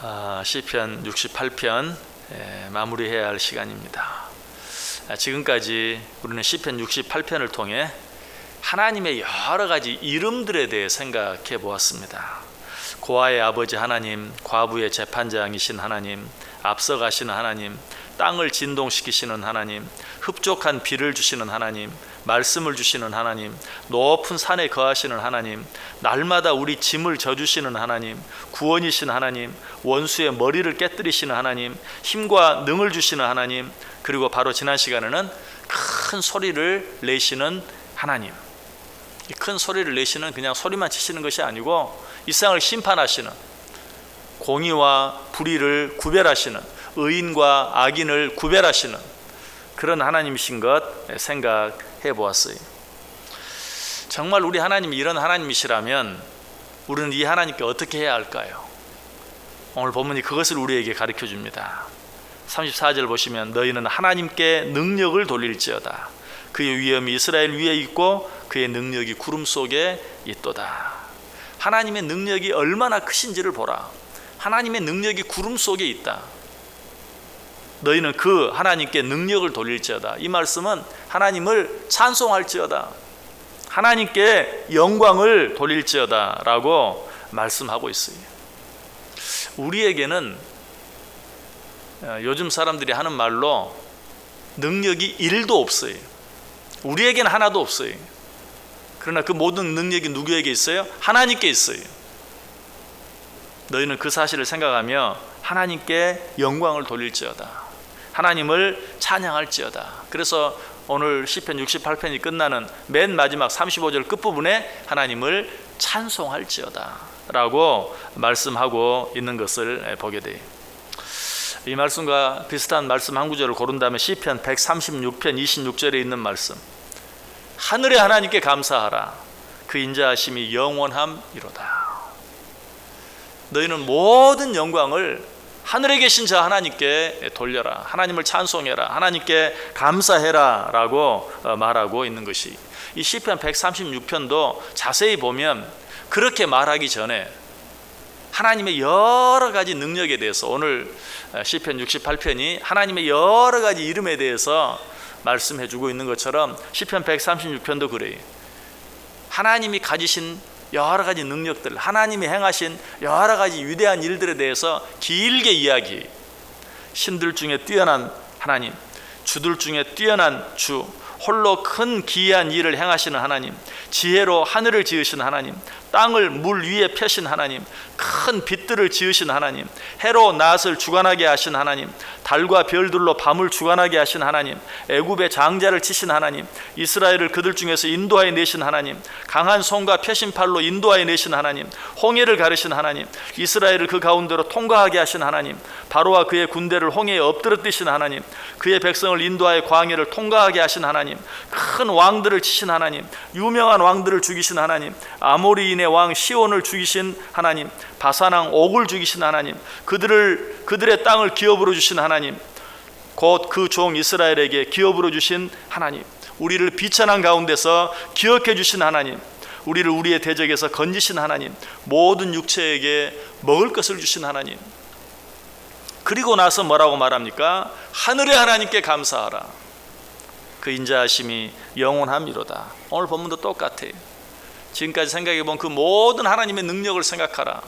아, 시편 68편 예, 마무리해야 할 시간입니다. 아, 지금까지 우리는 시편 68편을 통해 하나님의 여러 가지 이름들에 대해 생각해 보았습니다. 고아의 아버지 하나님, 과부의 재판장이신 하나님, 앞서가시는 하나님, 땅을 진동시키시는 하나님, 흡족한 비를 주시는 하나님, 말씀을 주시는 하나님, 높은 산에 거하시는 하나님, 날마다 우리 짐을 져주시는 하나님, 구원이신 하나님, 원수의 머리를 깨뜨리시는 하나님, 힘과 능을 주시는 하나님, 그리고 바로 지난 시간에는 큰 소리를 내시는 하나님. 이큰 소리를 내시는 그냥 소리만 치시는 것이 아니고 이 세상을 심판하시는 공의와 불의를 구별하시는 의인과 악인을 구별하시는 그런 하나님이신 것 생각해 보았어요. 정말 우리 하나님이 이런 하나님이시라면 우리는 이 하나님께 어떻게 해야 할까요? 오늘 본문이 그것을 우리에게 가르쳐 줍니다. 34절 보시면 너희는 하나님께 능력을 돌릴지어다. 그의 위엄이 이스라엘 위에 있고 그의 능력이 구름 속에 있도다. 하나님의 능력이 얼마나 크신지를 보라. 하나님의 능력이 구름 속에 있다. 너희는 그 하나님께 능력을 돌릴지어다. 이 말씀은 하나님을 찬송할지어다. 하나님께 영광을 돌릴지어다라고 말씀하고 있어요. 우리에게는 어, 요즘 사람들이 하는 말로 능력이 일도 없어요. 우리에게는 하나도 없어요. 그러나 그 모든 능력이 누구에게 있어요? 하나님께 있어요. 너희는 그 사실을 생각하며 하나님께 영광을 돌릴지어다. 하나님을 찬양할지어다. 그래서 오늘 시편 68편이 끝나는 맨 마지막 35절 끝부분에 하나님을 찬송할지어다라고 말씀하고 있는 것을 보게 돼요. 이 말씀과 비슷한 말씀 한 구절을 고른 다음에 시편 136편 26절에 있는 말씀. 하늘의 하나님께 감사하라. 그 인자하심이 영원함이로다. 너희는 모든 영광을 하늘에 계신 자 하나님께 돌려라. 하나님을 찬송해라. 하나님께 감사해라라고 말하고 있는 것이 이 시편 136편도 자세히 보면 그렇게 말하기 전에 하나님의 여러 가지 능력에 대해서 오늘 시편 68편이 하나님의 여러 가지 이름에 대해서 말씀해 주고 있는 것처럼 시편 136편도 그래요. 하나님이 가지신 여러 가지 능력들, 하나님이 행하신 여러 가지 위대한 일들에 대해서 길게 이야기. 신들 중에 뛰어난 하나님, 주들 중에 뛰어난 주, 홀로 큰 기이한 일을 행하시는 하나님, 지혜로 하늘을 지으신 하나님, 땅을 물 위에 펴신 하나님, 큰 빛들을 지으신 하나님, 해로 낫을 주관하게 하신 하나님, 달과 별들로 밤을 주관하게 하신 하나님, 애굽의 장자를 치신 하나님, 이스라엘을 그들 중에서 인도하여 내신 하나님, 강한 손과 펴신 팔로 인도하여 내신 하나님, 홍해를 가르신 하나님, 이스라엘을 그 가운데로 통과하게 하신 하나님, 바로와 그의 군대를 홍해에 엎드러뜨신 하나님, 그의 백성을 인도하여 광야를 통과하게 하신 하나님, 큰 왕들을 치신 하나님, 유명한 왕들을 죽이신 하나님, 아모리인의 왕 시온을 죽이신 하나님, 바사왕 옥을 죽이신 하나님, 그들을 그들의 땅을 기업으로 주신 하나님, 곧 그 종 이스라엘에게 기업으로 주신 하나님, 우리를 비천한 가운데서 기억해 주신 하나님, 우리를 우리의 대적에서 건지신 하나님, 모든 육체에게 먹을 것을 주신 하나님. 그리고 나서 뭐라고 말합니까? 하늘의 하나님께 감사하라. 그 인자하심이 영원함이로다. 오늘 본문도 똑같아요. 지금까지 생각해 본 그 모든 하나님의 능력을 생각하라.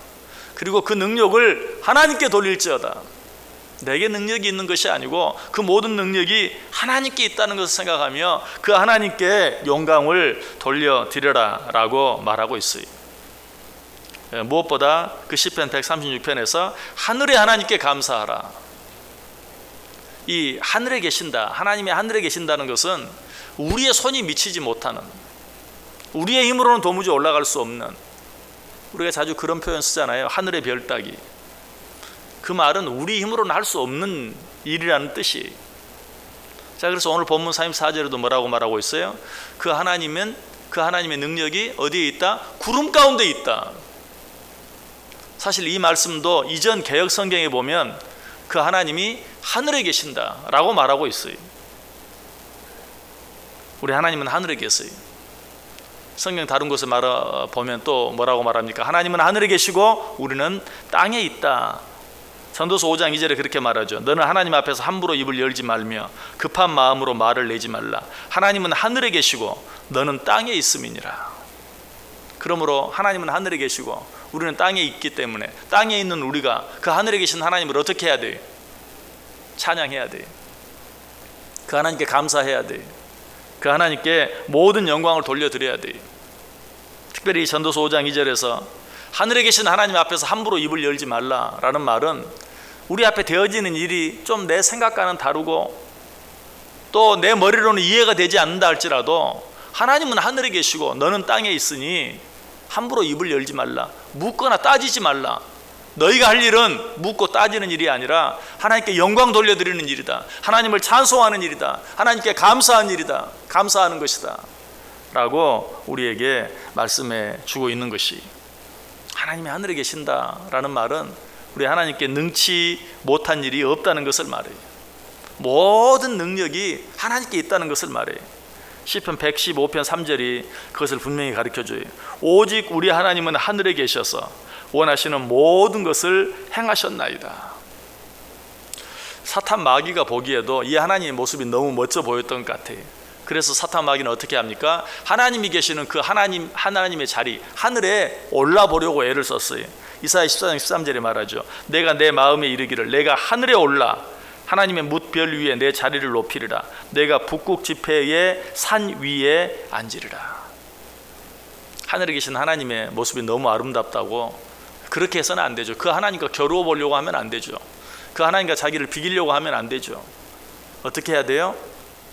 그리고 그 능력을 하나님께 돌릴지어다. 내게 능력이 있는 것이 아니고 그 모든 능력이 하나님께 있다는 것을 생각하며 그 하나님께 영광을 돌려드려라라고 말하고 있어요. 예, 무엇보다 그 시편 136편에서 하늘의 하나님께 감사하라. 이 하늘에 계신다. 하나님이 하늘에 계신다는 것은 우리의 손이 미치지 못하는 우리의 힘으로는 도무지 올라갈 수 없는 우리가 자주 그런 표현 쓰잖아요. 하늘의 별 따기. 그 말은 우리 힘으로는 할 수 없는 일이라는 뜻이. 자, 그래서 오늘 본문 34절에도 뭐라고 말하고 있어요? 그 하나님은 그 하나님의 능력이 어디에 있다? 구름 가운데 있다. 사실 이 말씀도 이전 개혁 성경에 보면 그 하나님이 하늘에 계신다라고 말하고 있어요. 우리 하나님은 하늘에 계세요. 성경 다른 곳에 말아 보면 또 뭐라고 말합니까? 하나님은 하늘에 계시고 우리는 땅에 있다. 전도서 5장 2절에 그렇게 말하죠. 너는 하나님 앞에서 함부로 입을 열지 말며 급한 마음으로 말을 내지 말라. 하나님은 하늘에 계시고 너는 땅에 있음이니라. 그러므로 하나님은 하늘에 계시고 우리는 땅에 있기 때문에 땅에 있는 우리가 그 하늘에 계신 하나님을 어떻게 해야 돼요? 찬양해야 돼요. 그 하나님께 감사해야 돼요. 그 하나님께 모든 영광을 돌려드려야 돼요. 특별히 전도서 5장 2절에서 하늘에 계신 하나님 앞에서 함부로 입을 열지 말라라는 말은 우리 앞에 되어지는 일이 좀 내 생각과는 다르고 또 내 머리로는 이해가 되지 않는다 할지라도 하나님은 하늘에 계시고 너는 땅에 있으니 함부로 입을 열지 말라. 묻거나 따지지 말라. 너희가 할 일은 묻고 따지는 일이 아니라 하나님께 영광 돌려드리는 일이다. 하나님을 찬송하는 일이다. 하나님께 감사하는 일이다. 감사하는 것이다. 라고 우리에게 말씀해 주고 있는 것이 하나님이 하늘에 계신다라는 말은 우리 하나님께 능치 못한 일이 없다는 것을 말해요. 모든 능력이 하나님께 있다는 것을 말해요. 시편 115편 3절이 그것을 분명히 가르쳐 줘요. 오직 우리 하나님은 하늘에 계셔서 원하시는 모든 것을 행하셨나이다. 사탄 마귀가 보기에도 이 하나님의 모습이 너무 멋져 보였던 것 같아요. 그래서 사탄 마귀는 어떻게 합니까? 하나님이 계시는 그 하나님 하나님의 자리 하늘에 올라 보려고 애를 썼어요. 이사야 14장 13절에 말하죠. 내가 내 마음에 이르기를 내가 하늘에 올라 하나님의 뭇별 위에 내 자리를 높이리라. 내가 북극 지폐의 산 위에 앉으리라. 하늘에 계신 하나님의 모습이 너무 아름답다고 그렇게 해서는 안 되죠. 그 하나님과 겨루어 보려고 하면 안 되죠. 그 하나님과 자기를 비기려고 하면 안 되죠. 어떻게 해야 돼요?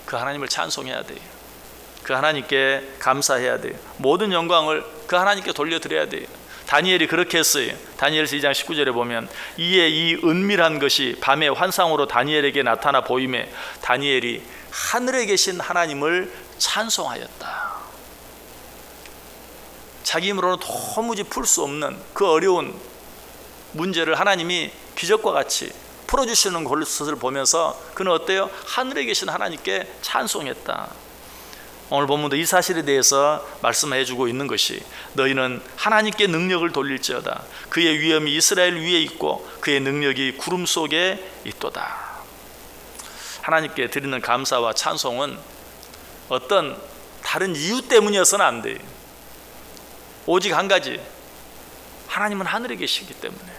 그 하나님을 찬송해야 돼요. 그 하나님께 감사해야 돼요. 모든 영광을 그 하나님께 돌려드려야 돼요. 다니엘이 그렇게 했어요. 다니엘서 2장 19절에 보면 이에 이 은밀한 것이 밤의 환상으로 다니엘에게 나타나 보임에 다니엘이 하늘에 계신 하나님을 찬송하였다. 자기 힘으로는 도무지 풀 수 없는 그 어려운 문제를 하나님이 기적과 같이 풀어주시는 것을 보면서 그는 어때요? 하늘에 계신 하나님께 찬송했다. 오늘 본문도 이 사실에 대해서 말씀해 주고 있는 것이 너희는 하나님께 능력을 돌릴지어다. 그의 위엄이 이스라엘 위에 있고 그의 능력이 구름 속에 있도다. 하나님께 드리는 감사와 찬송은 어떤 다른 이유 때문이어서는 안 돼. 오직 한 가지. 하나님은 하늘에 계시기 때문에.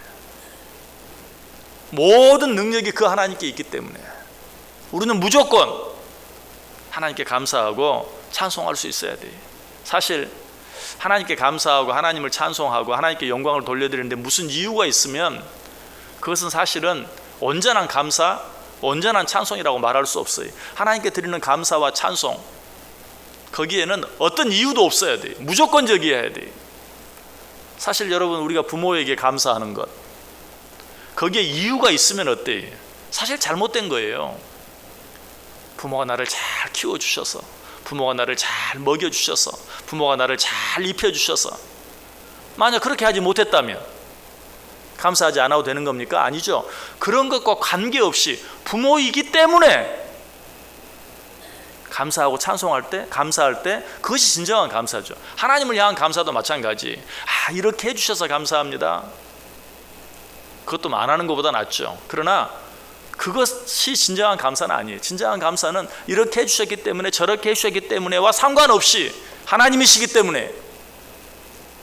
모든 능력이 그 하나님께 있기 때문에 우리는 무조건 하나님께 감사하고 찬송할 수 있어야 돼. 사실 하나님께 감사하고 하나님을 찬송하고 하나님께 영광을 돌려드리는데 무슨 이유가 있으면 그것은 사실은 온전한 감사, 온전한 찬송이라고 말할 수 없어요. 하나님께 드리는 감사와 찬송 거기에는 어떤 이유도 없어야 돼. 무조건적이어야 돼. 사실 여러분 우리가 부모에게 감사하는 것 거기에 이유가 있으면 어때요? 사실 잘못된 거예요. 부모가 나를 잘 키워주셔서, 부모가 나를 잘 먹여주셔서, 부모가 나를 잘 입혀주셔서, 만약 그렇게 하지 못했다면, 감사하지 않아도 되는 겁니까? 아니죠. 그런 것과 관계없이 부모이기 때문에 감사하고 찬송할 때, 감사할 때 그것이 진정한 감사죠. 하나님을 향한 감사도 마찬가지. 아, 이렇게 해주셔서 감사합니다. 그것도 안 하는 것보다 낫죠. 그러나 그것이 진정한 감사는 아니에요. 진정한 감사는 이렇게 해주셨기 때문에 저렇게 해주셨기 때문에와 상관없이 하나님이시기 때문에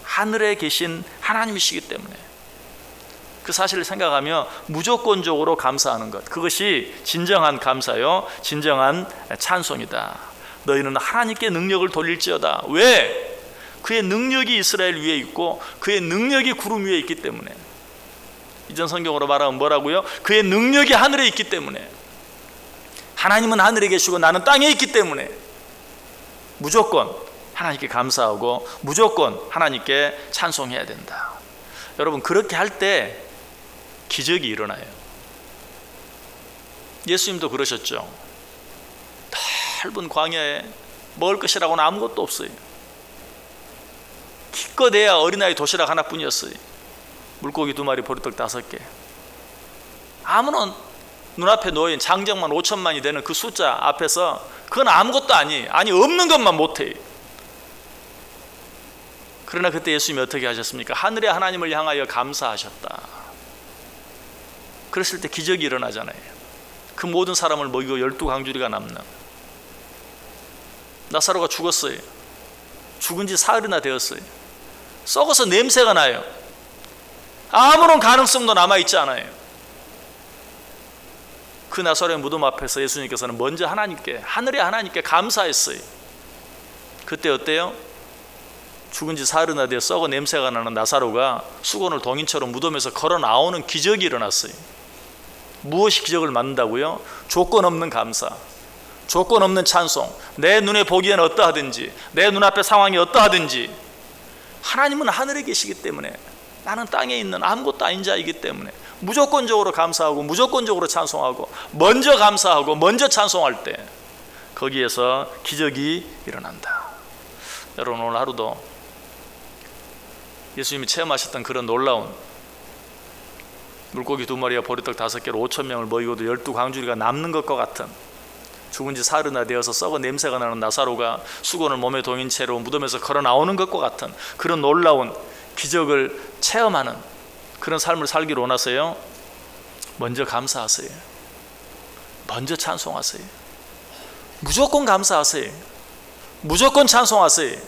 하늘에 계신 하나님이시기 때문에. 그 사실을 생각하며 무조건적으로 감사하는 것. 그것이 진정한 감사요 진정한 찬송이다. 너희는 하나님께 능력을 돌릴지어다. 왜? 그의 능력이 이스라엘 위에 있고 그의 능력이 구름 위에 있기 때문에 이전 성경으로 말하면 뭐라고요? 그의 능력이 하늘에 있기 때문에 하나님은 하늘에 계시고 나는 땅에 있기 때문에 무조건 하나님께 감사하고 무조건 하나님께 찬송해야 된다. 여러분 그렇게 할 때 기적이 일어나요. 예수님도 그러셨죠. 넓은 광야에 먹을 것이라고는 아무것도 없어요. 기껏해야 어린아이 도시락 하나뿐이었어요. 물고기 두 마리, 보리떡 다섯 개. 아무런 눈앞에 놓인 장정만 5천만이 되는 그 숫자 앞에서 그건 아무것도 아니, 아니 없는 것만 못해. 그러나 그때 예수님이 어떻게 하셨습니까? 하늘의 하나님을 향하여 감사하셨다. 그랬을 때 기적이 일어나잖아요. 그 모든 사람을 먹이고 열두 강주리가 남는 나사로가 죽었어요. 죽은 지 사흘이나 되었어요. 썩어서 냄새가 나요. 아무런 가능성도 남아 있지 않아요. 그 나사로의 무덤 앞에서 예수님께서는 먼저 하나님께 하늘의 하나님께 감사했어요. 그때 어때요? 죽은 지 사흘이나 되어 썩어 냄새가 나는 나사로가 수건을 동인처럼 무덤에서 걸어 나오는 기적이 일어났어요. 무엇이 기적을 만든다고요? 조건 없는 감사, 조건 없는 찬송. 내 눈에 보기에는 어떠하든지, 내 눈앞의 상황이 어떠하든지, 하나님은 하늘에 계시기 때문에 나는 땅에 있는 아무것도 아닌 자이기 때문에 무조건적으로 감사하고 무조건적으로 찬송하고 먼저 감사하고 먼저 찬송할 때 거기에서 기적이 일어난다. 여러분 오늘 하루도 예수님이 체험하셨던 그런 놀라운 물고기 두 마리와 보리떡 다섯 개로 오천 명을 먹이고도 열두 광주리가 남는 것과 같은 죽은 지 사흘이나 되어서 썩어 냄새가 나는 나사로가 수건을 몸에 동인 채로 무덤에서 걸어 나오는 것과 같은 그런 놀라운 기적을 체험하는 그런 삶을 살기를 원하세요? 먼저 감사하세요. 먼저 찬송하세요. 무조건 감사하세요. 무조건 찬송하세요.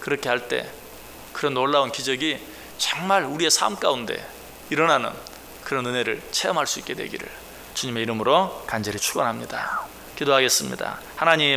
그렇게 할 때 그런 놀라운 기적이 정말 우리의 삶 가운데 일어나는 그런 은혜를 체험할 수 있게 되기를 주님의 이름으로 간절히 축원합니다. 기도하겠습니다. 하나님